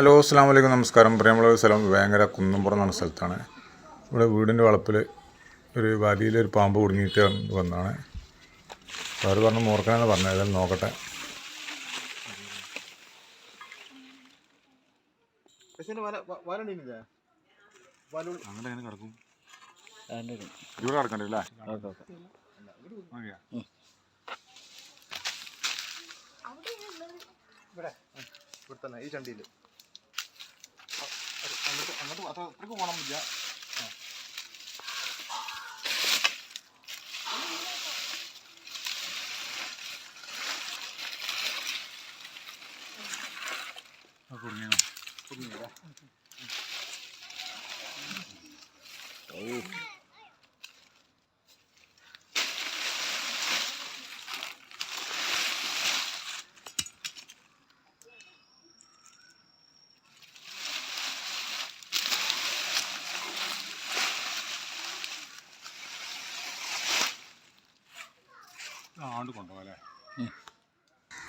Hello അസ്സാം വലൈക്കും നമസ്കാരം പ്രിയമുള്ള സ്ഥലം വേങ്ങര കുന്നുംപുറം എന്ന സ്ഥലത്താണ്. ഇവിടെ വീടിന്റെ വളപ്പിൽ ഒരു വലിയിലൊരു പാമ്പ് കുടുങ്ങിയിട്ട് വന്നതാണ്. അവർ പറഞ്ഞ് മൂർക്കനെന്ന് പറഞ്ഞത് ഏതായാലും നോക്കട്ടെ. അങ്ങനെ കിടക്കും? ഒരു ഇവിടെ കിടക്കണ്ടല്ലേ ഓക്കെ ഓക്കെ. ഇവിടെ ആ, ഇവിടെ തന്നെ ഈ ചണ്ടിയിൽ. അങ്ങോട്ട് അങ്ങോട്ട് അത്ര അത്രക്ക് പോകണമെന്നില്ല ആ. കുടുങ്ങിയോ കുടുങ്ങിയില്ലേ? ആണ്ട് കൊണ്ടുപോകല്ലേ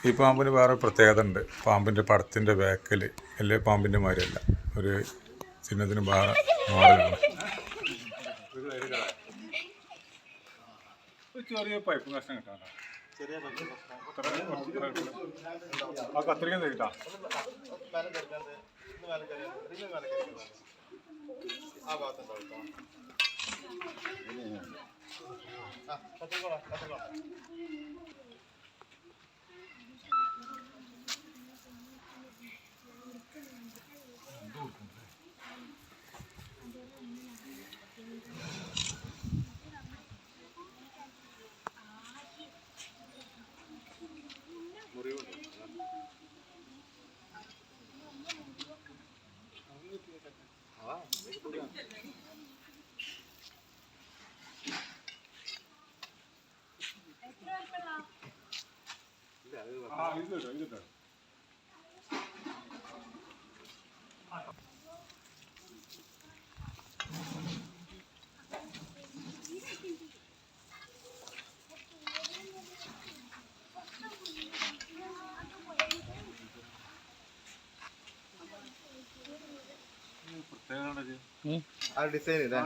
ഈ പാമ്പിന് വേറെ പ്രത്യേകത ഉണ്ട്. പാമ്പിന്റെ പടത്തിന്റെ ബാക്കിൽ എല്ലാ പാമ്പിന്റെ മാതിരിയല്ല ഒരു ചിഹ്നത്തിന് വേറെ മോഡലാണ്. ചെറിയ പൈപ്പ് കഷ്ണം കിട്ടാൻ. ആ കത്രിക കിട്ടാ. ആ കിടക്കാണ്ട്, ഇന്ന് മേലെ കിടക്കാണ്ട്, ഇതിന് മേലെ കിടക്കാണ്ട്. ആ ഭാഗത്തുണ്ടാവും കേട്ടോ. ആ, കത്തിക്കോളാം, കത്തിക്കോളാം. ആ ഡിസൈൻ ഇല്ലേ?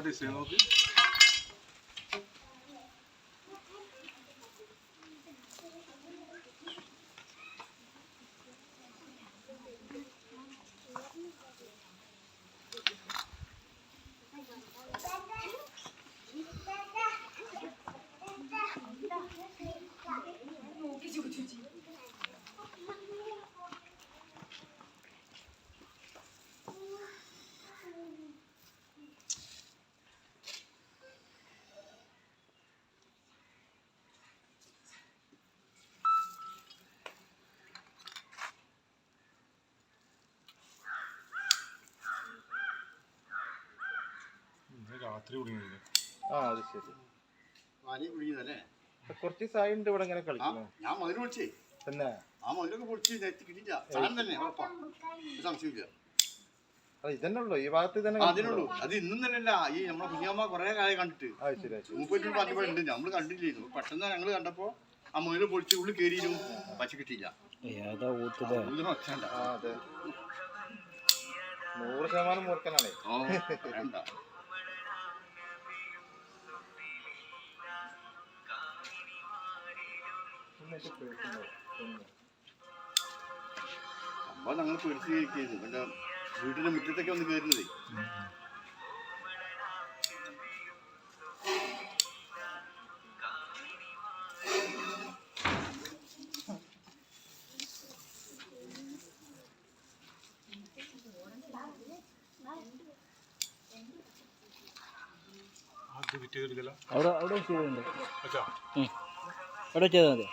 രാത്രി ആ അത് ശരി. കുടുങ്ങിയതല്ലേ? ഇപ്പൊ കുറച്ച് ഉണ്ട് ഇവിടെ ഇങ്ങനെ ആ കളിക്കുന്നു. ഞാൻ മതിൽ വിളിച്ചേ തന്നെ ആ മതിലൊക്കെ പൊളിച്ച് നെറ്റ് കിട്ടിയില്ല. സാധനം തന്നെ ഉറപ്പാ. സംശയമില്ല അത് ഇതന്നെ ഉള്ളൂ ഈ ഭാഗത്ത് തന്നെ അതിനുള്ളൂ. അത് ഇന്നും തന്നെയല്ല. ഈ നമ്മളെ കുഞ്ഞമ്മ കുറെ കാലം കണ്ടിട്ട്. മൂപ്പറ്റി പറഞ്ഞപ്പോഴുണ്ട് നമ്മൾ കണ്ടില്ലായിരുന്നു പെട്ടെന്ന് ഞങ്ങൾ കണ്ടപ്പോ ആ മതിൽ പൊളിച്ച് ഉള്ളിൽ കയറിയിരുന്നു പച്ച കിട്ടിയില്ല. നൂറ് ശതമാനം മൂർക്കനാണേ ഓ വേണ്ട അപ്പൊ ഞങ്ങൾ പേടിച്ച് കഴിക്കുന്നു പിന്നെ വീട്ടിന്റെ മുറ്റത്തൊക്കെ ഒന്ന് കയറുന്നതേ അവിടെ അവിടെ ഉം. അവിടെ ചെയ്താൽ മതി.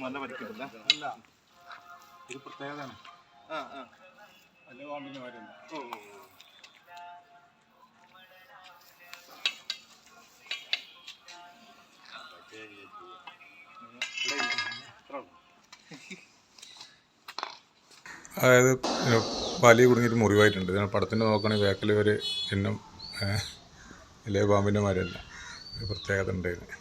നല്ല പരിക്കുണ്ടല്ലേ അല്ല ഇത് പ്രത്യേകതയാണ്. ആ ആ. അല്ല പാമ്പിന്റെ മാതിരിയല്ല ഓ. അതായത് വലിയ കുടുങ്ങിയിട്ട് മുറിവായിട്ടുണ്ട്. ഞാൻ പടത്തിന് നോക്കുകയാണെങ്കിൽ ബാക്കിൽ ഒരു ചിഹ്നം ഇലയ പാമ്പിന്റെ മാതിരിയല്ല ഒരു പ്രത്യേകത ഉണ്ടായിരുന്നു